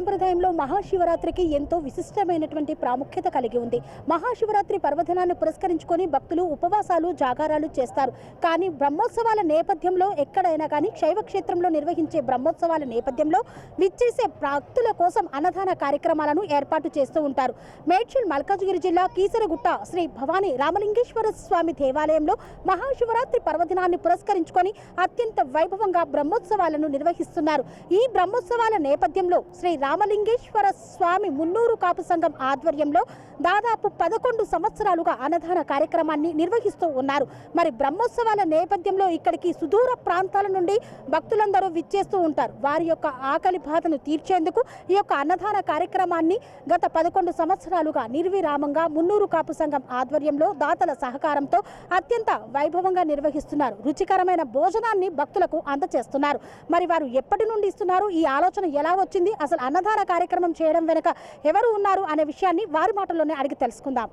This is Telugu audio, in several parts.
సాంప్రదాయంలో మహాశివరాత్రికి ఎంతో విశిష్టమైనటువంటి ప్రాముఖ్యత కలిగి ఉంది. మహాశివరాత్రి పర్వదినాన్ని పురస్కరించుకొని భక్తులు ఉపవాసాలు జాగారాలు చేస్తారు. కానీ బ్రహ్మోత్సవాల నేపథ్యంలో ఎక్కడైనా కానీ శైవ క్షేత్రంలో నిర్వహించే బ్రహ్మోత్సవాల నేపథ్యంలో విచ్చేసే భక్తుల కోసం అన్నదాన కార్యక్రమాలను ఏర్పాటు చేస్తూ ఉంటారు. మేడ్చల్ మల్కాజ్గిరి జిల్లా కీసరగుట్ట శ్రీ భవానీ రామలింగేశ్వర స్వామి దేవాలయంలో మహాశివరాత్రి పర్వదినాన్ని పురస్కరించుకొని అత్యంత వైభవంగా బ్రహ్మోత్సవాలను నిర్వహిస్తున్నారు. ఈ బ్రహ్మోత్సవాల నేపథ్యంలో శ్రీ రామలింగేశ్వర స్వామి మున్నూరు కాపు సంఘం ఆధ్వర్యంలో దాదాపు పదకొండు సంవత్సరాలుగా అన్నదాన కార్యక్రమాన్ని నిర్వహిస్తూ ఉన్నారు. మరి బ్రహ్మోత్సవాల నేపథ్యంలో ఇక్కడికి సుదూర ప్రాంతాల నుండి భక్తులందరూ విచ్చేస్తూ ఉంటారు. వారి యొక్క ఆకలి బాధను తీర్చేందుకు ఈ యొక్క అన్నదాన కార్యక్రమాన్ని గత పదకొండు సంవత్సరాలుగా నిర్విరామంగా మున్నూరు కాపు సంఘం ఆధ్వర్యంలో దాతల సహకారంతో అత్యంత వైభవంగా నిర్వహిస్తున్నారు. రుచికరమైన భోజనాన్ని భక్తులకు అందజేస్తున్నారు మరి వారు ఎప్పటి నుండి ఇస్తున్నారు? ఈ ఆలోచన ఎలా వచ్చింది? అసలు అన్నదాన కార్యక్రమం చేయడం వెనుక ఎవరు ఉన్నారు అనే విషయాన్ని వారి మాటల్లోనే అడిగి తెలుసుకుందాం.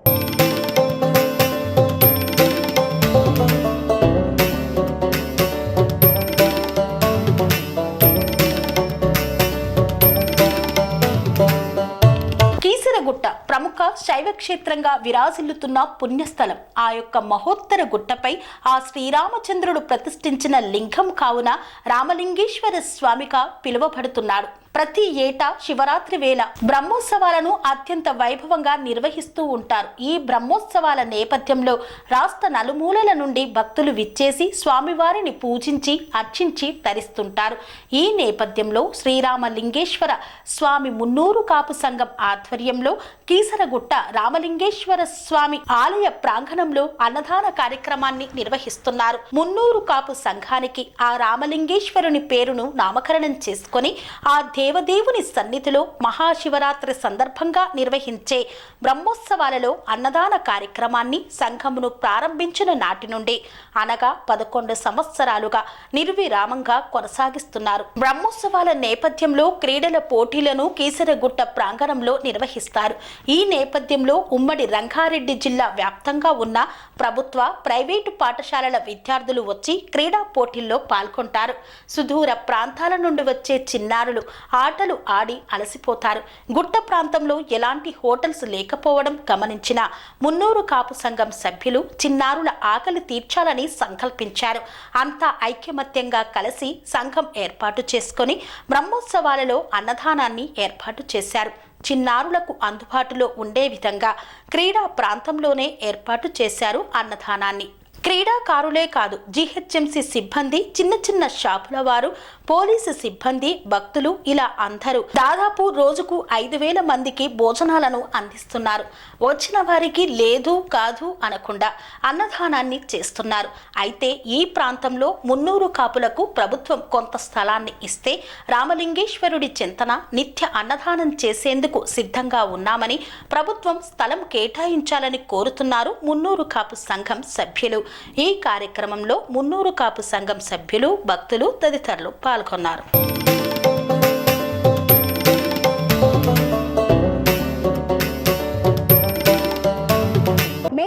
కీసరగుట్ట ప్రముఖ శైవ క్షేత్రంగా విరాజిల్లుతున్న పుణ్యస్థలం. ఆ యొక్క మహోత్తర గుట్టపై ఆ శ్రీరామచంద్రుడు ప్రతిష్ఠించిన లింగం కావున రామలింగేశ్వర స్వామిగా పిలువబడుతున్నాడు ప్రతి ఏటా శివరాత్రి వేళ బ్రహ్మోత్సవాలను అత్యంత వైభవంగా నిర్వహిస్తూ ఉంటారు. ఈ బ్రహ్మోత్సవాల నేపథ్యంలో రాష్ట్ర నలుమూలల నుండి భక్తులు విచ్చేసి స్వామివారిని పూజించి అర్చించి తరిస్తుంటారు. ఈ నేపథ్యంలో శ్రీరామలింగేశ్వర స్వామి మున్నూరు కాపు సంఘం ఆధ్వర్యంలో కీసరగుట్ట రామలింగేశ్వర స్వామి ఆలయ ప్రాంగణంలో అన్నదాన కార్యక్రమాన్ని నిర్వహిస్తున్నారు. మున్నూరు కాపు సంఘానికి ఆ రామలింగేశ్వరుని పేరును నామకరణం చేసుకొని ఆ దేవదేవుని సన్నిధిలో మహాశివరాత్రి సందర్భంగా నిర్వహించే బ్రహ్మోత్సవాలలో అన్నదాన కార్యక్రమాన్ని సంఘమును ప్రారంభించిన నాటి నుండి అనగా పదకొండు సంవత్సరాలుగా నిర్విరామంగా కొనసాగిస్తున్నారు. బ్రహ్మోత్సవాల నేపథ్యంలో క్రీడల పోటీలను కీసరగుట్ట ప్రాంగణంలో నిర్వహిస్తారు. ఈ నేపథ్యంలో ఉమ్మడి రంగారెడ్డి జిల్లా వ్యాప్తంగా ఉన్న ప్రభుత్వ ప్రైవేటు పాఠశాలల విద్యార్థులు వచ్చి క్రీడా పోటీల్లో పాల్గొంటారు. సుదూర ప్రాంతాల నుండి వచ్చే చిన్నారులు ఆటలు ఆడి అలసిపోతారు. గుట్ట ప్రాంతంలో ఎలాంటి హోటల్స్ లేకపోవడం గమనించిన మున్నూరు కాపు సంఘం సభ్యులు చిన్నారుల ఆకలి తీర్చాలని సంకల్పించారు. అంతా ఐక్యమత్యంగా కలిసి సంఘం ఏర్పాటు చేసుకొని బ్రహ్మోత్సవాలలో అన్నదానాన్ని ఏర్పాటు చేశారు. చిన్నారులకు అందుబాటులో ఉండే విధంగా క్రీడా ప్రాంతంలోనే ఏర్పాటు చేశారు అన్నదానాన్ని. క్రీడాకారులే కాదు జీహెచ్ఎంసీ సిబ్బంది చిన్న చిన్న షాపుల వారు పోలీసు సిబ్బంది భక్తులు ఇలా అందరూ దాదాపు రోజుకు ఐదు వేల మందికి భోజనాలను అందిస్తున్నారు. వచ్చిన వారికి లేదు కాదు అనకుండా అన్నదానాన్ని చేస్తున్నారు. అయితే ఈ ప్రాంతంలో మున్నూరు కాపులకు ప్రభుత్వం కొంత స్థలాన్ని ఇస్తే రామలింగేశ్వరుడి చింతన నిత్య అన్నదానం చేసేందుకు సిద్ధంగా ఉన్నామని ప్రభుత్వం స్థలం కేటాయించాలని కోరుతున్నారు మున్నూరు కాపు సంఘం సభ్యులు. ఈ కార్యక్రమంలో మున్నూరు కాపు సంఘం సభ్యులు భక్తులు తదితరులు పాల్గొన్నారు.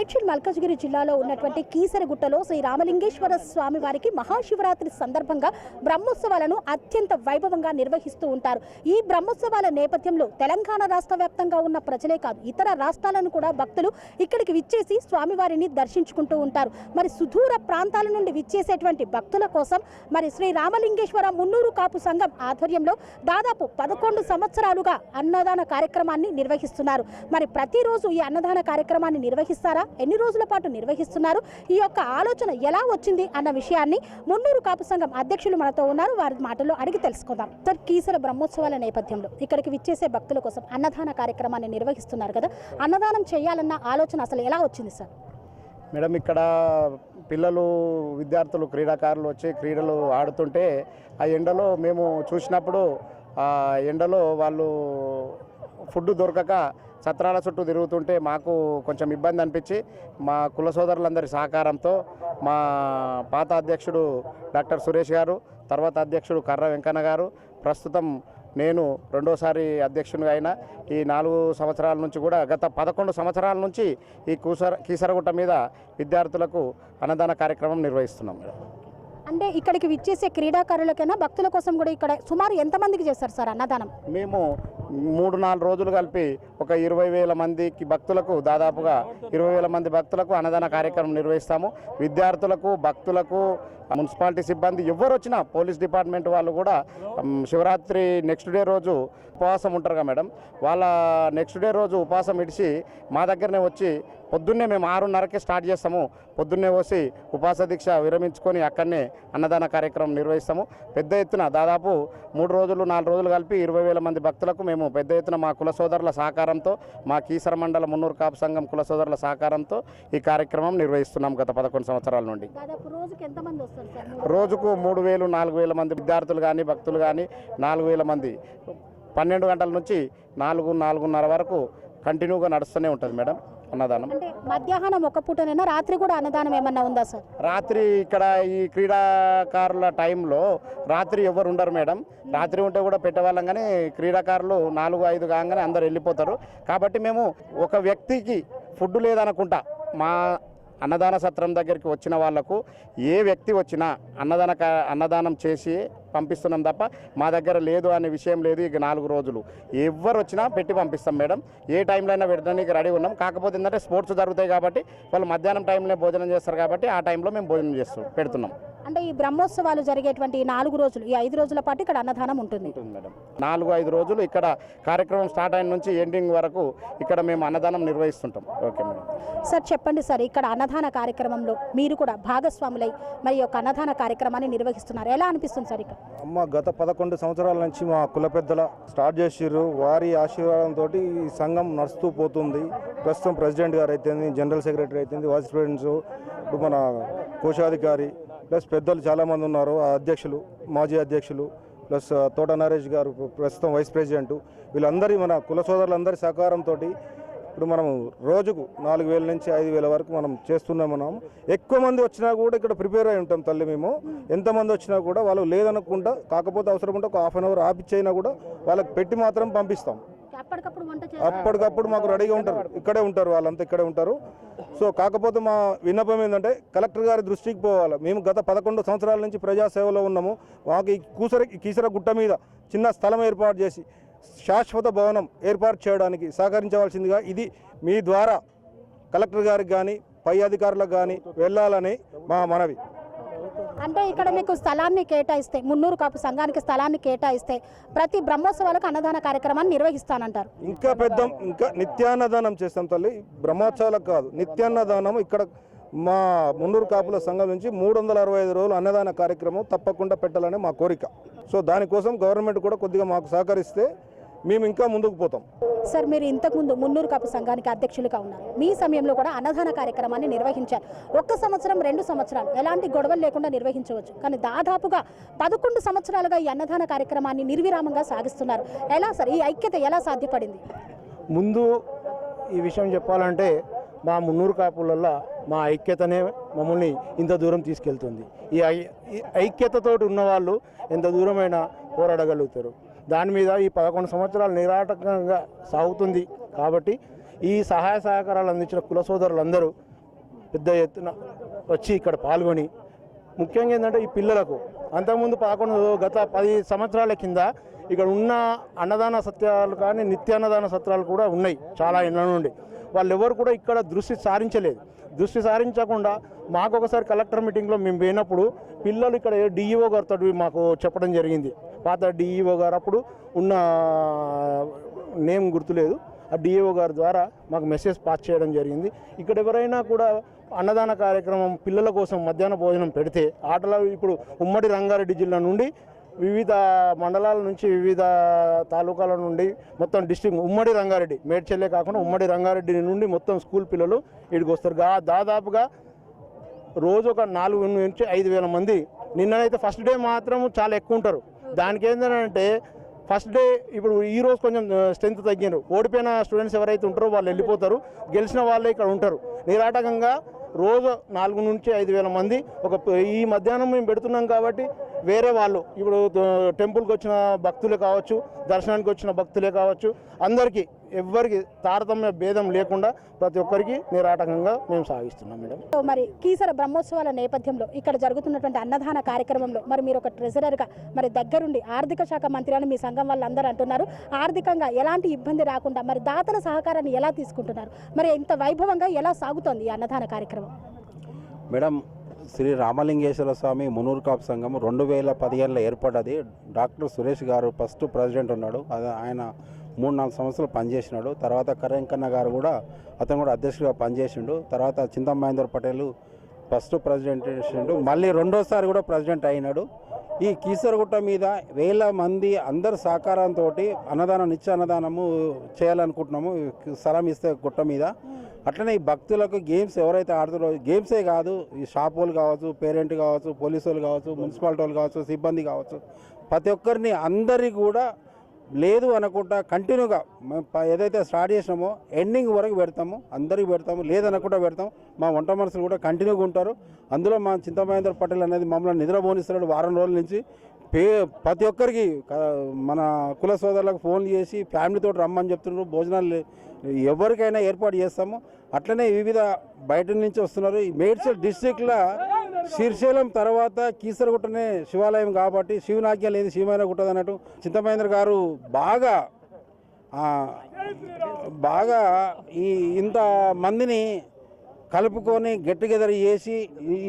మేడ్చల్ మల్కాజ్గిరి జిల్లాలో ఉన్నటువంటి కీసరగుట్టలో శ్రీ రామలింగేశ్వర స్వామి వారికి మహాశివరాత్రి సందర్భంగా బ్రహ్మోత్సవాలను అత్యంత వైభవంగా నిర్వహిస్తూ ఉంటారు. ఈ బ్రహ్మోత్సవాల నేపథ్యంలో తెలంగాణ రాష్ట్ర వ్యాప్తంగా ఉన్న ప్రజలే కాదు ఇతర రాష్ట్రాలను కూడా భక్తులు ఇక్కడికి విచ్చేసి స్వామివారిని దర్శించుకుంటూ ఉంటారు. మరి సుదూర ప్రాంతాల నుండి విచ్చేసేటువంటి భక్తుల కోసం మరి శ్రీ రామలింగేశ్వర మున్నూరు కాపు సంఘం ఆధ్వర్యంలో దాదాపు పదకొండు సంవత్సరాలుగా అన్నదాన కార్యక్రమాన్ని నిర్వహిస్తున్నారు. మరి ప్రతిరోజు ఈ అన్నదాన కార్యక్రమాన్ని నిర్వహిస్తారా? ఎన్ని రోజుల పాటు నిర్వహిస్తున్నారు? ఈ యొక్క ఆలోచన ఎలా వచ్చింది అన్న విషయాన్ని మున్నూరు కాపు సంఘం అధ్యక్షులు మనతో ఉన్నారు. వారి మాటల్లో అడిగి తెలుసుకుందాం. సార్ కీసర బ్రహ్మోత్సవాల నేపథ్యంలో ఇక్కడికి విచ్చేసే భక్తుల కోసం అన్నదాన కార్యక్రమాన్ని నిర్వహిస్తున్నారు కదా. అన్నదానం చేయాలన్న ఆలోచన అసలు ఎలా వచ్చింది సార్? మేడం ఇక్కడ పిల్లలు విద్యార్థులు క్రీడాకారులు వచ్చి క్రీడలు ఆడుతుంటే ఆ ఎండలో మేము చూసినప్పుడు ఆ ఎండలో వాళ్ళు ఫుడ్ దొరకక సత్రాల చుట్టూ తిరుగుతుంటే మాకు కొంచెం ఇబ్బంది అనిపించి మా కుల సోదరులందరి సహకారంతో మా పాత అధ్యక్షుడు డాక్టర్ సురేష్ గారు తర్వాత అధ్యక్షుడు కర్ర వెంకన్న గారు ప్రస్తుతం నేను రెండోసారి అధ్యక్షునిగా అయినా ఈ నాలుగు సంవత్సరాల నుంచి కూడా గత పదకొండు సంవత్సరాల నుంచి ఈ కూసర కీసరగుట్ట మీద విద్యార్థులకు అన్నదాన కార్యక్రమం నిర్వహిస్తున్నాం అంటే ఇక్కడికి విచ్చేసే క్రీడాకారులకైనా భక్తుల కోసం కూడా ఇక్కడ సుమారు ఎంతమందికి చేస్తారు సార్ అన్నదానం? మేము మూడు నాలుగు రోజులు కలిపి ఒక ఇరవై వేల మందికి భక్తులకు దాదాపుగా ఇరవై వేల మంది భక్తులకు అన్నదాన కార్యక్రమం నిర్వహిస్తాము. విద్యార్థులకు భక్తులకు మున్సిపాలిటీ సిబ్బంది ఎవరు వచ్చినా పోలీస్ డిపార్ట్మెంట్ వాళ్ళు కూడా శివరాత్రి నెక్స్ట్ డే రోజు ఉపవాసం ఉంటారు కదా మేడం. వాళ్ళ నెక్స్ట్ డే రోజు ఉపవాసం ఇడిచి మా దగ్గరనే వచ్చి పొద్దున్నే మేము ఆరున్నరకే స్టార్ట్ చేస్తాము. పొద్దున్నే పోసి ఉపాస దీక్ష విరమించుకొని అక్కడనే అన్నదాన కార్యక్రమం నిర్వహిస్తాము. పెద్ద ఎత్తున దాదాపు మూడు రోజులు నాలుగు రోజులు కలిపి ఇరవై వేల మంది భక్తులకు మేము పెద్ద ఎత్తున మా కుల సోదరుల సహకారంతో మా కీసర మండల మున్నూరు కాపు సంఘం కుల సోదరుల సహకారంతో ఈ కార్యక్రమం నిర్వహిస్తున్నాం గత పదకొండు సంవత్సరాల నుండి. దాదాపు రోజుకి మూడు వేలు నాలుగు వేల మంది విద్యార్థులు కానీ భక్తులు కానీ నాలుగు వేల మంది. పన్నెండు గంటల నుంచి నాలుగు నాలుగున్నర వరకు కంటిన్యూగా నడుస్తూనే ఉంటుంది మేడం అన్నదానం. మధ్యాహ్నం ఒక పూటనైనా రాత్రి కూడా అన్నదానం ఏమన్నా ఉందా సార్? రాత్రి ఇక్కడ ఈ క్రీడాకారుల టైంలో రాత్రి ఎవరు ఉండరు మేడం. రాత్రి ఉంటే కూడా పెట్టేవాళ్ళం కానీ క్రీడాకారులు నాలుగు ఐదు కాగానే అందరు వెళ్ళిపోతారు. కాబట్టి మేము ఒక వ్యక్తికి ఫుడ్ లేదనుకుంటా. మా అన్నదాన సత్రం దగ్గరికి వచ్చిన వాళ్ళకు ఏ వ్యక్తి వచ్చినా అన్నదాన కా- అన్నదానం చేసి పంపిస్తున్నాం తప్ప మా దగ్గర లేదు అనే విషయం లేదు ఇక నాలుగు రోజులు. ఎవరు వచ్చినా పెట్టి పంపిస్తాం మేడం. ఏ టైంలో అయినా పెట్టడానికి రెడీ ఉన్నాం. కాకపోతే ఏంటంటే స్పోర్ట్స్ జరుగుతాయి కాబట్టి వాళ్ళు మధ్యాహ్నం టైంలో భోజనం చేస్తారు కాబట్టి ఆ టైంలో మేము భోజనం చేస్తాం పెడుతున్నాం. అంటే ఈ బ్రహ్మోత్సవాలు జరిగేటువంటి నాలుగు రోజులు ఈ ఐదు రోజుల పాటు ఇక్కడ అన్నదానం ఉంటుంది. మేడం. నాలుగు ఐదు రోజులు ఇక్కడ కార్యక్రమం స్టార్ట్ అయిన నుంచి ఎండింగ్ వరకు ఇక్కడ మేము అన్నదానం నిర్వహిస్తుంటాం. Okay madam. సార్ చెప్పండి సార్ ఇక్కడ అన్నదాన కార్యక్రమంలో మీరు కూడా భాగస్వాములై మరి యొక్క అన్నదాన కార్యక్రమాన్ని నిర్వహిస్తున్నారు. ఎలా అనిపిస్తుంది సార్ ఇక్కడ? అమ్మ గత పదకొండు సంవత్సరాల నుంచి మా కుల పెద్దల స్టార్ట్ చేసిర్రు. వారి ఆశీర్వాదంతో ఈ సంఘం నడుస్తూ పోతుంది. ప్రస్తుతం ప్రెసిడెంట్ గారు అయితేంది జనరల్ సెక్రటరీ అయితేంది వైస్ ప్రెసిడెంట్స్ ఇప్పుడు మన కోశాధికారి ప్లస్ పెద్దలు చాలామంది ఉన్నారు ఆ అధ్యక్షులు మాజీ అధ్యక్షులు ప్లస్ తోట నరేష్ గారు ప్రస్తుతం వైస్ ప్రెసిడెంట్. వీళ్ళందరి మన కుల సోదరులందరి సహకారంతో ఇప్పుడు మనం రోజుకు నాలుగు వేల నుంచి ఐదు వేల వరకు మనం చేస్తున్నాం మనం ఎక్కువ మంది వచ్చినా కూడా ఇక్కడ ప్రిపేర్ అయి ఉంటాం తల్లి మేము. ఎంతమంది వచ్చినా కూడా వాళ్ళు లేదనుకుంటా కాకపోతే అవసరం ఉంటే ఒక హాఫ్ అన్ అవర్ ఆపిచ్చైనా కూడా వాళ్ళకి పెట్టి మాత్రం పంపిస్తాం. అప్పటికప్పుడు మాకు రెడీగా ఉంటారు. ఇక్కడే ఉంటారు వాళ్ళంతా ఇక్కడే ఉంటారు. సో కాకపోతే మా విన్నపం ఏంటంటే కలెక్టర్ గారి దృష్టికి పోవాలి. మేము గత పదకొండు సంవత్సరాల నుంచి ప్రజాసేవలో ఉన్నాము. మాకు ఈ కూసర కీసర గుట్ట మీద చిన్న స్థలం ఏర్పాటు చేసి శాశ్వత భవనం ఏర్పాటు చేయడానికి సహకరించవలసిందిగా ఇది మీ ద్వారా కలెక్టర్ గారికి కానీ పై అధికారులకు కానీ వెళ్ళాలని మా మనవి. అంటే ఇక్కడ మీకు స్థలాన్ని కేటాయిస్తే మున్నూరు కాపు సంఘానికి స్థలాన్ని కేటాయిస్తే ప్రతి బ్రహ్మోత్సవాలకు అన్నదాన కార్యక్రమాన్ని నిర్వహిస్తానంటారు. ఇంకా పెద్ద ఇంకా నిత్యాన్నదానం చేస్తాం తల్లి. బ్రహ్మోత్సవాలకు కాదు నిత్యాన్నదానం ఇక్కడ మా మున్నూరు కాపుల సంఘం నుంచి మూడు వందల అరవై ఐదు రోజులు అన్నదాన కార్యక్రమం తప్పకుండా పెట్టాలని మా కోరిక. సో దానికోసం గవర్నమెంట్ కూడా కొద్దిగా మాకు సహకరిస్తే మేము ఇంకా ముందుకు పోతాం. సార్ మీరు ఇంతకుముందు మున్నూరు కాపు సంఘానికి అధ్యక్షులుగా ఉన్నారు. మీ సమయంలో కూడా అన్నదాన కార్యక్రమాన్ని నిర్వహించారు. ఒక్క సంవత్సరం రెండు సంవత్సరాలు ఎలాంటి గొడవలు లేకుండా నిర్వహించవచ్చు. కానీ దాదాపుగా పదకొండు సంవత్సరాలుగా ఈ అన్నదాన కార్యక్రమాన్ని నిర్విరామంగా సాగిస్తున్నారు. ఎలా సార్? ఈ ఐక్యత ఎలా సాధ్యపడింది? ముందు ఈ విషయం చెప్పాలంటే మా మున్నూరు కాపులల్లో మా ఐక్యతనే మమ్మల్ని ఇంత దూరం తీసుకెళ్తుంది. ఈ ఐక్యతతోటి ఉన్నవాళ్ళు ఎంత దూరమైనా పోరాడగలుగుతారు. దాని మీద ఈ పదకొండు సంవత్సరాలు నిరాటకంగా సాగుతుంది. కాబట్టి ఈ సహాయ సహకారాలు అందించిన కుల సోదరులందరూ పెద్ద ఎత్తున వచ్చి ఇక్కడ పాల్గొని ముఖ్యంగా ఏంటంటే ఈ పిల్లలకు అంతకుముందు పదకొండు గత పది సంవత్సరాల కింద ఇక్కడ ఉన్న అన్నదాన సత్యాలు కానీ నిత్యాన్నదాన సత్రాలు కూడా ఉన్నాయి చాలా ఇళ్ళ నుండి. వాళ్ళు ఎవరు కూడా ఇక్కడ దృష్టి సారించలేదు. దృష్టి సారించకుండా మాకు ఒకసారి కలెక్టర్ మీటింగ్లో మేము పోయినప్పుడు పిల్లలు ఇక్కడ డిఈఓ గారితో మాకు చెప్పడం జరిగింది. పాత డిఈఓ గారు అప్పుడు ఉన్న నేమ్ గుర్తులేదు. ఆ డిఏఓ గారి ద్వారా మాకు మెసేజ్ పాస్ చేయడం జరిగింది. ఇక్కడ ఎవరైనా కూడా అన్నదాన కార్యక్రమం పిల్లల కోసం మధ్యాహ్న భోజనం పెడితే ఆటలు ఇప్పుడు ఉమ్మడి రంగారెడ్డి జిల్లా నుండి వివిధ మండలాల నుంచి వివిధ తాలూకాల నుండి మొత్తం డిస్టిక్ ఉమ్మడి రంగారెడ్డి మేడ్చెల్లే కాకుండా ఉమ్మడి రంగారెడ్డి నుండి మొత్తం స్కూల్ పిల్లలు ఇక్కడికి వస్తారు. దాదాపుగా రోజు ఒక నాలుగు నుంచి ఐదు వేల మంది. నిన్ననైతే ఫస్ట్ డే మాత్రం చాలా ఎక్కువ ఉంటారు. దానికి ఏంటంటే ఫస్ట్ డే ఇప్పుడు ఈ రోజు కొంచెం స్ట్రెంత్ తగ్గినారు ఓడిపోయిన స్టూడెంట్స్ ఎవరైతే ఉంటారో వాళ్ళు వెళ్ళిపోతారు. గెలిచిన వాళ్ళే ఇక్కడ ఉంటారు. నిరాటకంగా రోజు నాలుగు నుంచి ఐదు వేల మంది. ఒక ఈ మధ్యాహ్నం మేము పెడుతున్నాం కాబట్టి వేరే వాళ్ళు ఇప్పుడు టెంపుల్కి వచ్చిన భక్తులే కావచ్చు దర్శనానికి వచ్చిన భక్తులే కావచ్చు అందరికీ ఎవ్వరికి తారతమ్య భేదం లేకుండా ప్రతి ఒక్కరికి నిరాటకంగా మేము సాగిస్తున్నాం మేడం. సో మరి కీసర బ్రహ్మోత్సవాల నేపథ్యంలో ఇక్కడ జరుగుతున్నటువంటి అన్నదాన కార్యక్రమంలో మరి మీరు ఒక ట్రెజరర్గా మరి దగ్గరుండి ఆర్థిక శాఖ మంత్రి అని మీ సంఘం వాళ్ళందరూ అంటున్నారు. ఆర్థికంగా ఎలాంటి ఇబ్బంది రాకుండా మరి దాతల సహకారాన్ని ఎలా తీసుకుంటున్నారు? మరి ఇంత వైభవంగా ఎలా సాగుతోంది ఈ అన్నదాన కార్యక్రమం? మేడం శ్రీ రామలింగేశ్వర స్వామి మునూరు కాపు సంఘం రెండు వేల పదిహేనులో ఏర్పడ్డది. డాక్టర్ సురేష్ గారు ఫస్ట్ ప్రెసిడెంట్ ఉన్నాడు. ఆయన మూడు నాలుగు సంవత్సరాలు పనిచేసినాడు. తర్వాత కరెంకన్న గారు కూడా అతను కూడా అధ్యక్షుడిగా పనిచేసిండు. తర్వాత చింతమహేందర్ పటేల్ ఫస్ట్ ప్రెసిడెంట్ చేసిండు. మళ్ళీ రెండోసారి కూడా ప్రెసిడెంట్ అయినాడు. ఈ కీసరగుట్ట మీద వేల మంది అందరి సహకారంతో అన్నదానం నిత్య అన్నదానము చేయాలనుకుంటున్నాము. స్థలం ఇస్తే గుట్ట మీద. అట్లనే ఈ భక్తులకు గేమ్స్ ఎవరైతే ఆడుతారో గేమ్సే కాదు ఈ షాప్ వాళ్ళు కావచ్చు పేరెంట్ కావచ్చు పోలీసు వాళ్ళు కావచ్చు మున్సిపాలిటీ వాళ్ళు కావచ్చు సిబ్బంది కావచ్చు ప్రతి ఒక్కరిని అందరి కూడా లేదు అనుకుంటా కంటిన్యూగా మేము ఏదైతే స్టార్ట్ చేసినామో ఎండింగ్ వరకు పెడతాము అందరికి పెడతాము లేదనకుండా పెడతాం మా వంట మనుషులు కూడా కంటిన్యూగా ఉంటారు. అందులో మా చింతమహేంద్ర పటేల్ అనేది మమ్మల్ని నిద్రపోనిస్తున్నాడు వారం రోజుల నుంచి. పే ప్రతి ఒక్కరికి మన కుల సోదరులకు ఫోన్ చేసి ఫ్యామిలీతో రమ్మని చెప్తున్నారు భోజనాలు ఎవరికైనా ఏర్పాటు చేస్తాము. అట్లనే వివిధ బయట నుంచి వస్తున్నారు. ఈ మేడ్చల్ డిస్టిక్లో శ్రీశైలం తర్వాత కీసరగుట్టనే శివాలయం కాబట్టి శివనాక్య లేదు శివమైన గుట్టది అన్నట్టు చింతమహేంద్ర గారు బాగా బాగా ఈ ఇంత మందిని కలుపుకొని గెట్ టుగెదర్ చేసి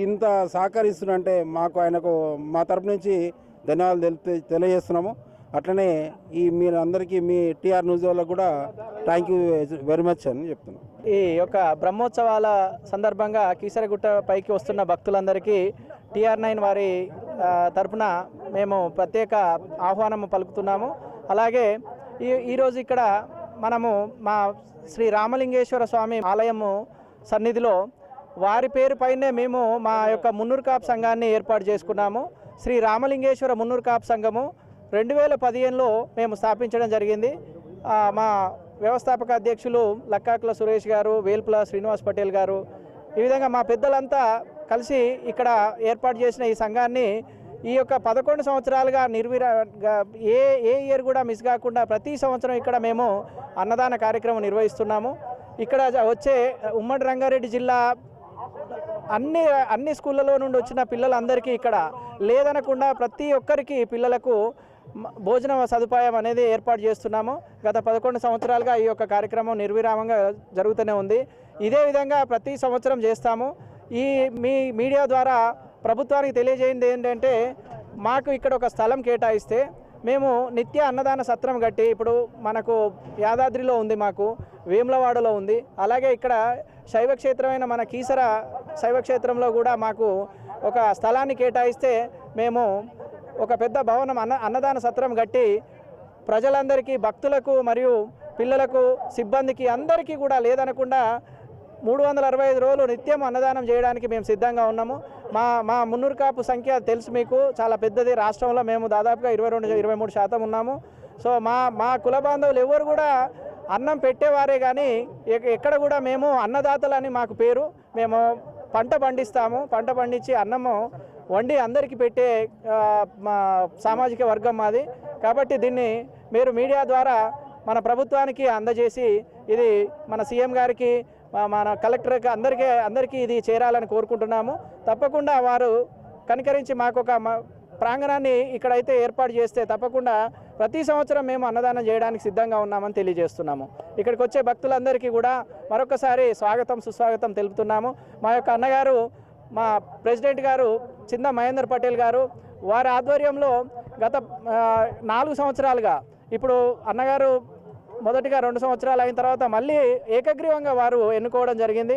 ఇంత సహకరిస్తున్నంటే మాకు ఆయనకు మా తరపు నుంచి ధన్యవాదాలు తెలి తెలియజేస్తున్నాము. అట్లనే ఈ మీరు అందరికీ మీ టీఆర్ న్యూస్ వాళ్ళకు కూడా థ్యాంక్ యూ వెరీ మచ్ అని చెప్తున్నాను ఈ యొక్క బ్రహ్మోత్సవాల సందర్భంగా కీసరగుట్ట పైకి వస్తున్న భక్తులందరికీ టిఆర్ నైన్ వారి తరఫున తరపున మేము ప్రత్యేక ఆహ్వానము పలుకుతున్నాము. అలాగే ఈ ఈరోజు ఇక్కడ మనము మా శ్రీ రామలింగేశ్వర స్వామి ఆలయము సన్నిధిలో వారి పేరు పైనే మేము మా యొక్క మున్నూరు కాపు సంఘాన్ని ఏర్పాటు చేసుకున్నాము. శ్రీ రామలింగేశ్వర మున్నూరు కాపు సంఘము రెండు వేల పదిహేనులో మేము స్థాపించడం జరిగింది. మా వ్యవస్థాపక అధ్యక్షులు లక్కాకుల సురేష్ గారు వేల్పుల శ్రీనివాస్ పటేల్ గారు. ఈ విధంగా మా పెద్దలంతా కలిసి ఇక్కడ ఏర్పాటు చేసిన ఈ సంఘాన్ని ఈ యొక్క పదకొండు సంవత్సరాలుగా నిర్విరాగా ఏ ఏ ఇయర్ కూడా మిస్ కాకుండా ప్రతి సంవత్సరం ఇక్కడ మేము అన్నదాన కార్యక్రమం నిర్వహిస్తున్నాము. ఇక్కడ వచ్చే ఉమ్మడి రంగారెడ్డి జిల్లా అన్ని అన్ని స్కూళ్ళలో నుండి వచ్చిన పిల్లలందరికీ ఇక్కడ లేదనకుండా ప్రతి ఒక్కరికి పిల్లలకు భోజన సదుపాయం అనేది ఏర్పాటు చేస్తున్నాము. గత పదకొండు సంవత్సరాలుగా ఈ యొక్క కార్యక్రమం నిర్విరామంగా జరుగుతూనే ఉంది. ఇదే విధంగా ప్రతి సంవత్సరం చేస్తాము. ఈ మీ మీడియా ద్వారా ప్రభుత్వానికి తెలియజేయండి ఏంటంటే మాకు ఇక్కడ ఒక స్థలం కేటాయిస్తే మేము నిత్య అన్నదాన సత్రం కట్టి ఇప్పుడు మనకు యాదాద్రిలో ఉంది మాకు వేములవాడలో ఉంది. అలాగే ఇక్కడ శైవక్షేత్రమైన మన కీసర శైవక్షేత్రంలో కూడా మాకు ఒక స్థలాన్ని కేటాయిస్తే మేము ఒక పెద్ద భవనం అన్న అన్నదాన సత్రం కట్టి ప్రజలందరికీ భక్తులకు మరియు పిల్లలకు సిబ్బందికి అందరికీ కూడా లేదనకుండా మూడు వందల అరవై ఐదు రోజులు నిత్యం అన్నదానం చేయడానికి మేము సిద్ధంగా ఉన్నాము. మా మా మున్నూరు కాపు సంఖ్య తెలుసు మీకు. చాలా పెద్దది. రాష్ట్రంలో మేము దాదాపుగా ఇరవై రెండు ఇరవై మూడు శాతం ఉన్నాము. సో మా మా కుల బాంధవులు ఎవరు కూడా అన్నం పెట్టేవారే కానీ ఎక్కడ కూడా మేము అన్నదాతలు అని మాకు పేరు. మేము పంట పండిస్తాము. పంట పండించి అన్నము వండి అందరికీ పెట్టే మా సామాజిక వర్గం మాది. కాబట్టి దీన్ని మీరు మీడియా ద్వారా మన ప్రభుత్వానికి అందజేసి ఇది మన సీఎం గారికి మన కలెక్టర్కి అందరికీ అందరికీ ఇది చేరాలని కోరుకుంటున్నాము. తప్పకుండా వారు కనికరించి మాకు ఒక మ- ప్రాంగణాన్ని ఇక్కడైతే ఏర్పాటు చేస్తే తప్పకుండా ప్రతి సంవత్సరం మేము అన్నదానం చేయడానికి సిద్ధంగా ఉన్నామని తెలియజేస్తున్నాము. ఇక్కడికి వచ్చే భక్తులందరికీ కూడా మరొకసారి స్వాగతం సుస్వాగతం తెలుపుతున్నాము. మా యొక్క అన్నగారు మా ప్రెసిడెంట్ గారు చింద మహేందర్ పటేల్ గారు వారి ఆధ్వర్యంలో గత నాలుగు సంవత్సరాలుగా ఇప్పుడు అన్నగారు మొదటిగా రెండు సంవత్సరాలు అయిన తర్వాత మళ్ళీ ఏకగ్రీవంగా వారు ఎన్నుకోవడం జరిగింది.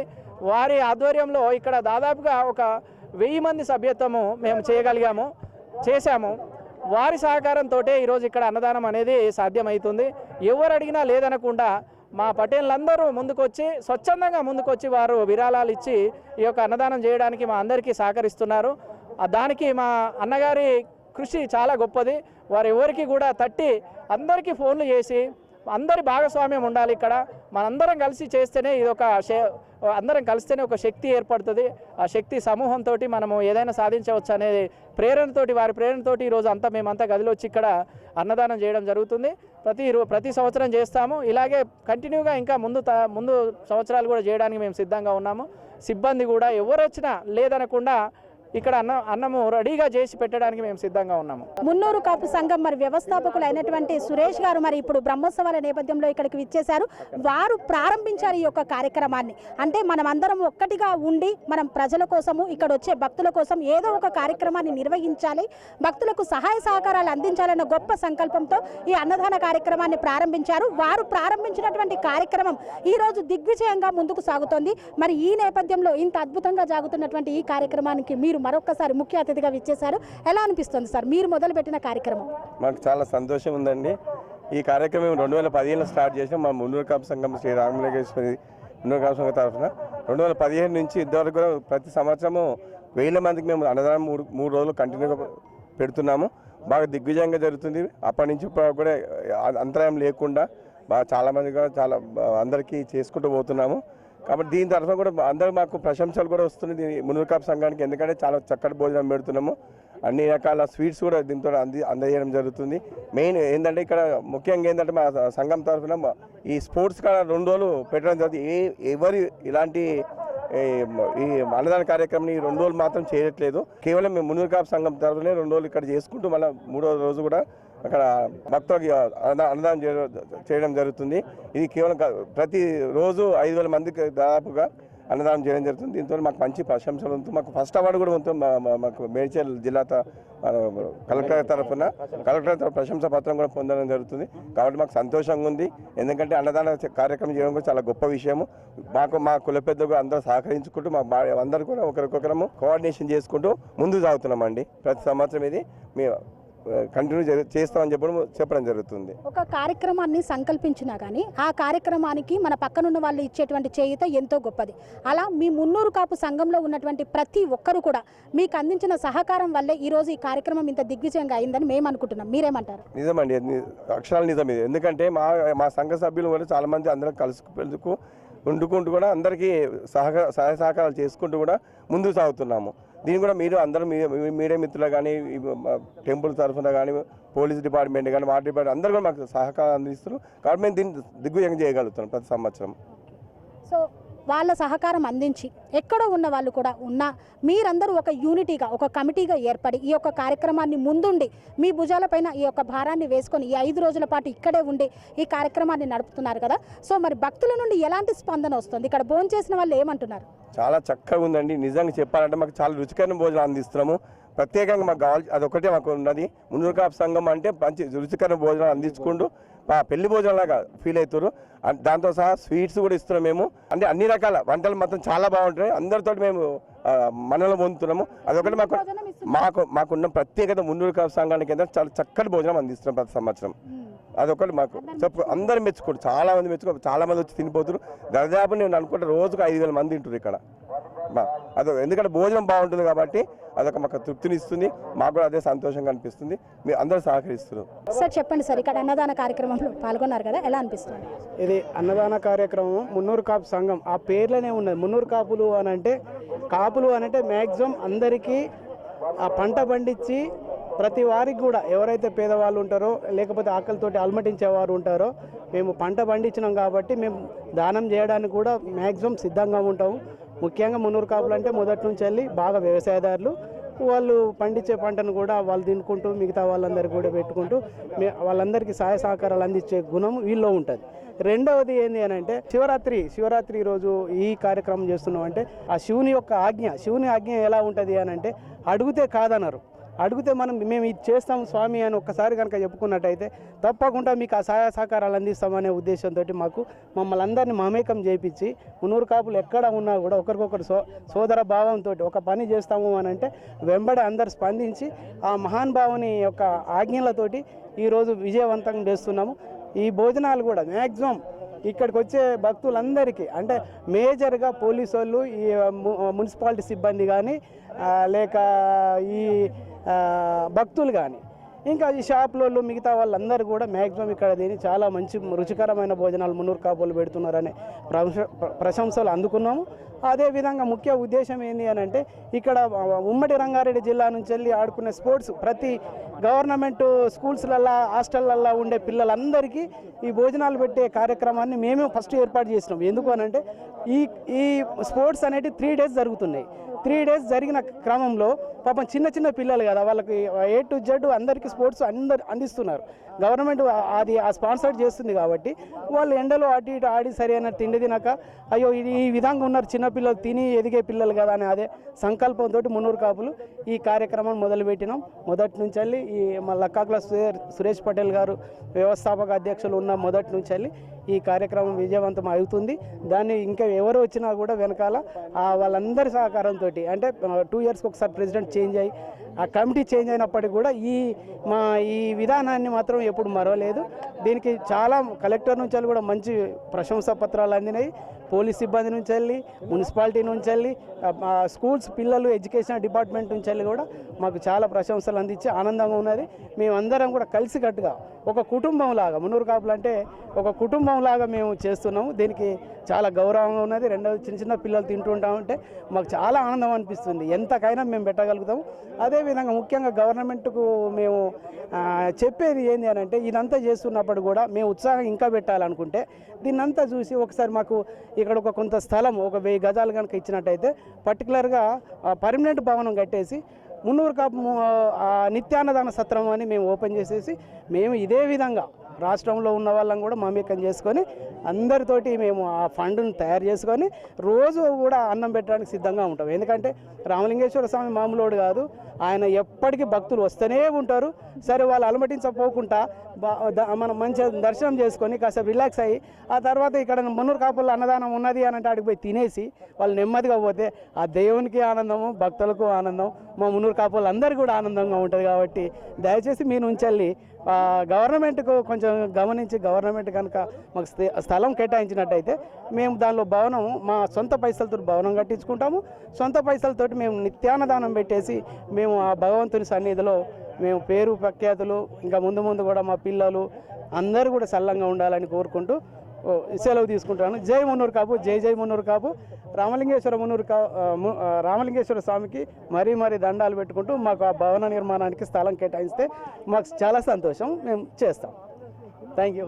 వారి ఆధ్వర్యంలో ఇక్కడ దాదాపుగా ఒక వెయ్యి మంది సభ్యత్వము మేము చేయగలిగాము చేశాము. వారి సహకారంతో ఈరోజు ఇక్కడ అన్నదానం అనేది సాధ్యమవుతుంది. ఎవరు అడిగినా లేదనకుండా మా పటేళ్ళందరూ ముందుకొచ్చి స్వచ్ఛందంగా ముందుకొచ్చి వారు విరాళాలు ఇచ్చి ఈ యొక్క అన్నదానం చేయడానికి మా అందరికీ సహకరిస్తున్నారు. దానికి మా అన్నగారి కృషి చాలా గొప్పది. వారు ఎవరికి కూడా తట్టి అందరికీ ఫోన్లు చేసి అందరి భాగస్వామ్యం ఉండాలి ఇక్కడ. మనందరం కలిసి చేస్తేనే ఇది ఒక అందరం కలిస్తేనే ఒక శక్తి ఏర్పడుతుంది. ఆ శక్తి సమూహంతో మనము ఏదైనా సాధించవచ్చు అనేది ప్రేరణతోటి వారి ప్రేరణతోటి ఈరోజు అంతా మేమంతా గదిలో వచ్చి ఇక్కడ అన్నదానం చేయడం జరుగుతుంది. ప్రతి ప్రతి సంవత్సరం చేస్తాము. ఇలాగే కంటిన్యూగా ఇంకా ముందు త- ముందు సంవత్సరాలు కూడా చేయడానికి మేము సిద్ధంగా ఉన్నాము. సిబ్బంది కూడా ఎవరు వచ్చినా లేదనకుండా ఇక్కడ అన్న అన్నము రెడీగా చేసి పెట్టడానికి మేము సిద్ధంగా ఉన్నాము. మున్నూరు కాపు సంఘం మరి వ్యవస్థాపకులు అయినటువంటి సురేష్ గారు మరి ఇప్పుడు బ్రహ్మోత్సవాల నేపథ్యంలో ఇక్కడికి విచ్చేశారు. వారు ప్రారంభించారు ఈ యొక్క కార్యక్రమాన్ని. అంటే మనం అందరం ఒక్కటిగా ఉండి మనం ప్రజల కోసము ఇక్కడ వచ్చే భక్తుల కోసం ఏదో ఒక కార్యక్రమాన్ని నిర్వహించాలి. భక్తులకు సహాయ సహకారాలు అందించాలన్న గొప్ప సంకల్పంతో ఈ అన్నదాన కార్యక్రమాన్ని ప్రారంభించారు. వారు ప్రారంభించినటువంటి కార్యక్రమం ఈ రోజు దిగ్విజయంగా ముందుకు సాగుతోంది. మరి ఈ నేపథ్యంలో ఇంత అద్భుతంగా జాగుతున్నటువంటి ఈ కార్యక్రమానికి మీరు మరొకసారి ముఖ్య అతిథిగా విచ్చేశారు. ఎలా అనిపిస్తుంది సార్? మీరు మొదలుపెట్టిన కార్యక్రమం. మాకు చాలా సంతోషం ఉందండి. ఈ కార్యక్రమం రెండు వేల పదిహేనులో స్టార్ట్ చేసిన మా మున్నూరు కాపు సంఘం శ్రీ రామలింగేశ్వరి మున్నూరు కాపు సంఘం తరఫున రెండు వేల పదిహేను నుంచి ఇంతవరకు కూడా ప్రతి సంవత్సరము వేల మందికి మేము అన్నదానం మూడు మూడు రోజులు కంటిన్యూగా పెడుతున్నాము. బాగా దిగ్విజయంగా జరుగుతుంది. అప్పటి నుంచి కూడా అంతరాయం లేకుండా బాగా చాలామంది కూడా చాలా అందరికీ చేసుకుంటూ పోతున్నాము. కాబట్టి దీని తరఫున కూడా అందరూ మాకు ప్రశంసలు కూడా వస్తున్నాయి. దీని సంఘానికి ఎందుకంటే చాలా చక్కటి భోజనం పెడుతున్నాము. అన్ని రకాల స్వీట్స్ కూడా దీంతో అంది అందజేయడం జరుగుతుంది. మెయిన్ ఏంటంటే ఇక్కడ ముఖ్యంగా ఏంటంటే మా సంఘం తరఫున ఈ స్పోర్ట్స్ కాడ రెండు రోజులు పెట్టడం జరుగుతుంది. ఏ ఎవరి ఇలాంటి ఈ ఈ అన్నదాన కార్యక్రమం ఈ రెండు రోజులు మాత్రం చేయట్లేదు. కేవలం మేము మున్నూరు సంఘం తరఫునే రెండు రోజులు ఇక్కడ చేసుకుంటూ మళ్ళీ మూడో రోజు కూడా అక్కడ భక్తులకి అన్నదానం చేయడం చేయడం జరుగుతుంది. ఇది కేవలం ప్రతి రోజు ఐదు వేల మందికి దాదాపుగా అన్నదానం చేయడం జరుగుతుంది. దీంతో మాకు మంచి ప్రశంసలు ఉంటుంది మాకు ఫస్ట్ అవార్డు కూడా ఉంటుంది మా- మాకు మేడ్చల్ జిల్లా త- కలెక్టర్ తరఫున కలెక్టర్ తరఫున ప్రశంస పత్రం కూడా పొందడం జరుగుతుంది. కాబట్టి మాకు సంతోషంగా ఉంది. ఎందుకంటే అన్నదాన కార్యక్రమం చేయడం కూడా చాలా గొప్ప విషయము. మాకు మా కుల పెద్దలు అందరూ సహకరించుకుంటూ మా అందరూ కూడా ఒకరికొకరము కోఆర్డినేషన్ చేసుకుంటూ ముందు సాగుతున్నామండి. ప్రతి సంవత్సరం ఇది మేము కంటిన్యూ చేస్తామని చెప్పడం చెప్పడం జరుగుతుంది. ఒక కార్యక్రమాన్ని సంకల్పించినా కానీ ఆ కార్యక్రమానికి మన పక్కనున్న వాళ్ళు ఇచ్చేటువంటి చేయుత ఎంతో గొప్పది. అలా మీ మున్నూరు కాపు సంఘంలో ఉన్నటువంటి ప్రతి ఒక్కరు కూడా మీకు అందించిన సహకారం వల్లే ఈ రోజు ఈ కార్యక్రమం ఇంత దిగ్విజయంగా అయిందని మేము అనుకుంటున్నాం. మీరేమంటారు? నిజమండి. అక్షరాలు నిజం ఇది. ఎందుకంటే మా మా సంఘ సభ్యులు కూడా చాలా మంది అందరం కలుసుకు వండుకుంటూ కూడా అందరికీ సహక సహాయ సహకారాలు చేసుకుంటూ కూడా ముందుకు సాగుతున్నాము. దీన్ని కూడా మీరు అందరూ మీడియా మిత్రులు కానీ టెంపుల్ తరఫున కానీ పోలీస్ డిపార్ట్మెంట్ కానీ వాటర్ డిపార్ట్మెంట్ అందరూ కూడా మాకు సహకారం అందిస్తారు కాబట్టి మేము దీన్ని దిగ్విజయం చేయగలుగుతున్నాం ప్రతి సంవత్సరం. సో వాళ్ళ సహకారం అందించి ఎక్కడో ఉన్న వాళ్ళు కూడా ఉన్న మీరందరూ ఒక యూనిటీగా ఒక కమిటీగా ఏర్పడి ఈ యొక్క కార్యక్రమాన్ని ముందుండి మీ భుజాలపైన ఈ యొక్క భారాన్ని వేసుకొని ఈ ఐదు రోజుల పాటు ఇక్కడే ఉండి ఈ కార్యక్రమాన్ని నడుపుతున్నారు కదా. సో మరి భక్తుల నుండి ఎలాంటి స్పందన వస్తుంది? ఇక్కడ భోజనం చేసిన వాళ్ళు ఏమంటున్నారు? చాలా చక్కగా ఉందండి. నిజంగా చెప్పాలంటే మాకు చాలా రుచికరమైన భోజనం అందిస్తున్నాము. ప్రత్యేకంగా మాకు కావాలి అదొకటే మాకు ఉన్నది. మున్నూరు సంఘం అంటే మంచి రుచికరమైన భోజనం అందించుకుంటూ పెళ్ళి భోజనంలాగా ఫీల్ అవుతారు దాంతో సహా స్వీట్స్ కూడా ఇస్తున్నాం మేము. అంటే అన్ని రకాల వంటలు మొత్తం చాలా బాగుంటాయి అందరితో మేము మనలో పొందుతున్నాము. అదొకటి మాకు. మాకు మాకున్న ప్రత్యేకత మున్నూరు కాపు సంఘానికి చాలా చక్కటి భోజనం అందిస్తున్నాం ప్రతి సంవత్సరం. అదొకటి మాకు. చెప్పు అందరు మెచ్చుకోరు చాలా మంది మెచ్చుకో చాలా మంది వచ్చి తినిపోతారు దాదాపు నేను అనుకుంటే రోజుకు ఐదు వేల మంది తింటారు ఇక్కడ. మా- అదో ఎందుకంటే భోజనం బాగుంటుంది కాబట్టి అదొక మాకు తృప్తిని ఇస్తుంది మాకు కూడా అదే సంతోషంగా అనిపిస్తుంది. మీరు అందరూ సహకరిస్తున్నారు. సార్ చెప్పండి సార్ ఇక్కడ అన్నదాన కార్యక్రమంలో పాల్గొన్నారు కదా ఎలా అనిపిస్తుంది? ఇది అన్నదాన కార్యక్రమం మున్నూరు కాపు సంఘం ఆ పేర్లోనే ఉన్నది. మున్నూరు కాపులు అని అంటే కాపులు అని అంటే మ్యాక్సిమం అందరికీ ఆ పంట పండించి ప్రతి వారికి కూడా ఎవరైతే పేదవాళ్ళు ఉంటారో లేకపోతే ఆకలితోటి అలమటించేవారు ఉంటారో మేము పంట పండించినాం కాబట్టి మేము దానం చేయడానికి కూడా మ్యాక్సిమం సిద్ధంగా ఉంటాము. ముఖ్యంగా మున్నూరు కాపులు అంటే మొదటి నుంచి వెళ్ళి బాగా వ్యవసాయదారులు. వాళ్ళు పండించే పంటను కూడా వాళ్ళు తినుకుంటూ మిగతా వాళ్ళందరికీ కూడా పెట్టుకుంటూ మే వాళ్ళందరికీ సహాయ సహకారాలు అందించే గుణం వీళ్ళలో ఉంటుంది. రెండవది ఏంది అని అంటే శివరాత్రి శివరాత్రి రోజు ఈ కార్యక్రమం చేస్తున్నాం అంటే ఆ శివుని యొక్క ఆజ్ఞ శివుని ఆజ్ఞ ఎలా ఉంటుంది అని అంటే అడిగితే కాదన్నారు అడిగితే మనం మేము ఇది చేస్తాం స్వామి అని ఒక్కసారి కనుక చెప్పుకున్నట్టయితే తప్పకుండా మీకు ఆ సహాయ సహకారాలు అందిస్తామనే ఉద్దేశంతో మాకు మమ్మల్ని అందరినీ మమేకం చేపించి మునూరు కాపులు ఎక్కడ ఉన్నా కూడా ఒకరికొకరు సో సోదర భావంతో ఒక పని చేస్తాము అని అంటే వెంబడి అందరు స్పందించి ఆ మహానుభావుని యొక్క ఆజ్ఞలతోటి ఈరోజు విజయవంతంగా చేస్తున్నాము. ఈ భోజనాలు కూడా మ్యాక్సిమం ఇక్కడికి వచ్చే భక్తులందరికీ అంటే మేజర్గా పోలీసు వాళ్ళు ఈ మున్సిపాలిటీ సిబ్బంది కానీ లేక ఈ భక్తులు కానీ ఇంకా ఈ షాప్లో మిగతా వాళ్ళందరూ కూడా మ్యాక్సిమం ఇక్కడ దీని చాలా మంచి రుచికరమైన భోజనాలు మున్నూరు కాపులు పెడుతున్నారనే ప్రశంసలు అందుకున్నాము. అదేవిధంగా ముఖ్య ఉద్దేశం ఏంటి అని అంటే ఇక్కడ ఉమ్మడి రంగారెడ్డి జిల్లా నుంచి వెళ్ళి ఆడుకునే స్పోర్ట్స్ ప్రతి గవర్నమెంట్ స్కూల్స్లల్లో హాస్టళ్ళల్లో ఉండే పిల్లలందరికీ ఈ భోజనాలు పెట్టే కార్యక్రమాన్ని మేమే ఫస్ట్ ఏర్పాటు చేసినాం. ఎందుకు అని అంటే ఈ ఈ స్పోర్ట్స్ అనేటివి త్రీ డేస్ జరుగుతున్నాయి. త్రీ డేస్ జరిగిన క్రమంలో పాపం చిన్న చిన్న పిల్లలు కదా వాళ్ళకి ఏ టు జెడ్ అందరికీ స్పోర్ట్స్ అందరు అందిస్తున్నారు. గవర్నమెంట్ అది ఆ స్పాన్సర్ చేస్తుంది కాబట్టి వాళ్ళు ఎండలో అటు ఇటు ఆడి సరైన తిండి తినక అయ్యో ఇది ఈ విధంగా ఉన్నారు చిన్నపిల్లలు తిని ఎదిగే పిల్లలు కదా అని అదే సంకల్పంతో మున్నూరు కాపులు ఈ కార్యక్రమాన్ని మొదలుపెట్టినాం. మొదటి నుంచి వెళ్ళి ఈ మా లక్కాకుల సురే- సురేష్ పటేల్ గారు వ్యవస్థాపక అధ్యక్షులు ఉన్న మొదటి నుంచి వెళ్ళి ఈ కార్యక్రమం విజయవంతం అవుతుంది. దాన్ని ఇంకా ఎవరు వచ్చినా కూడా వెనకాల వాళ్ళందరి సహకారంతో అంటే టూ ఇయర్స్కి ఒకసారి ప్రెసిడెంట్ చేంజ్ అయ్యి ఆ కమిటీ చేంజ్ అయినప్పటికీ కూడా ఈ మా ఈ విధానాన్ని మాత్రం ఎప్పుడు మరవలేదు. దీనికి చాలా కలెక్టర్ నుంచి వెళ్ళి కూడా మంచి ప్రశంసా పత్రాలు అందినాయి. పోలీస్ సిబ్బంది నుంచి వెళ్ళి మున్సిపాలిటీ నుంచి వెళ్ళి మా స్కూల్స్ పిల్లలు ఎడ్యుకేషన్ డిపార్ట్మెంట్ నుంచి వెళ్ళి కూడా మాకు చాలా ప్రశంసలు అందించి ఆనందంగా ఉన్నది. మేమందరం కూడా కలిసికట్టుగా ఒక కుటుంబంలాగా మునూరు కాపులు అంటే ఒక కుటుంబం లాగా మేము చేస్తున్నాము. దీనికి చాలా గౌరవంగా ఉన్నది. రెండవది చిన్న చిన్న పిల్లలు తింటూ ఉంటామంటే మాకు చాలా ఆనందం అనిపిస్తుంది. ఎంతకైనా మేము పెట్టగలుగుతాము. అదే అదేవిధంగా ముఖ్యంగా గవర్నమెంట్కు మేము చెప్పేది ఏంటి అని అంటే ఇదంతా చేస్తున్నప్పుడు కూడా మేము ఉత్సాహం ఇంకా పెట్టాలనుకుంటే దీన్నంతా చూసి ఒకసారి మాకు ఇక్కడ ఒక కొంత స్థలం ఒక వెయ్యి గజాలు కనుక ఇచ్చినట్టయితే పర్టికులర్గా పర్మనెంట్ భవనం కట్టేసి మున్నూరు కాపు ఆ నిత్యాన్నదాన సత్రం అని మేము ఓపెన్ చేసేసి మేము ఇదే విధంగా రాష్ట్రంలో ఉన్న వాళ్ళని కూడా మమేకం చేసుకొని అందరితోటి మేము ఆ ఫండ్ను తయారు చేసుకొని రోజు కూడా అన్నం పెట్టడానికి సిద్ధంగా ఉంటాం. ఎందుకంటే రామలింగేశ్వర స్వామి మామూలోడు కాదు. ఆయన ఎప్పటికీ భక్తులు వస్తూనే ఉంటారు. సరే వాళ్ళు అలమటించపోకుండా మనం మంచిగా దర్శనం చేసుకొని కాసేపు రిలాక్స్ అయ్యి ఆ తర్వాత ఇక్కడ మున్నూరు కాపుల్లో అన్నదానం ఉన్నది అని అంటే ఆడికి పోయి తినేసి వాళ్ళు నెమ్మదిగా పోతే ఆ దేవునికి ఆనందము భక్తులకు ఆనందం మా మున్నూరు కాపులు అందరికీ కూడా ఆనందంగా ఉంటుంది కాబట్టి దయచేసి మీ నుంచి వెళ్ళి గవర్నమెంట్కు కొంచెం గమనించి గవర్నమెంట్ కనుక మాకు స్థలం కేటాయించినట్టయితే మేము దానిలో భవనం మా సొంత పైసలతో భవనం కట్టించుకుంటాము. సొంత పైసలతోటి మేము నిత్యాన్నదానం పెట్టేసి మేము ఆ భగవంతుని సన్నిధిలో మేము పేరు ప్రఖ్యాతులు ఇంకా ముందు ముందు కూడా మా పిల్లలు అందరూ కూడా సల్లంగా ఉండాలని కోరుకుంటూ సెలవు తీసుకుంటాను. జై మున్నూరు కాపు జై జై మున్నూరు కాపు. రామలింగేశ్వర మున్నూరు కా రామలింగేశ్వర స్వామికి మరీ మరీ దండాలు పెట్టుకుంటూ మాకు ఆ భవన నిర్మాణానికి స్థలం కేటాయిస్తే మాకు చాలా సంతోషం. మేము చేస్తాం. Thank you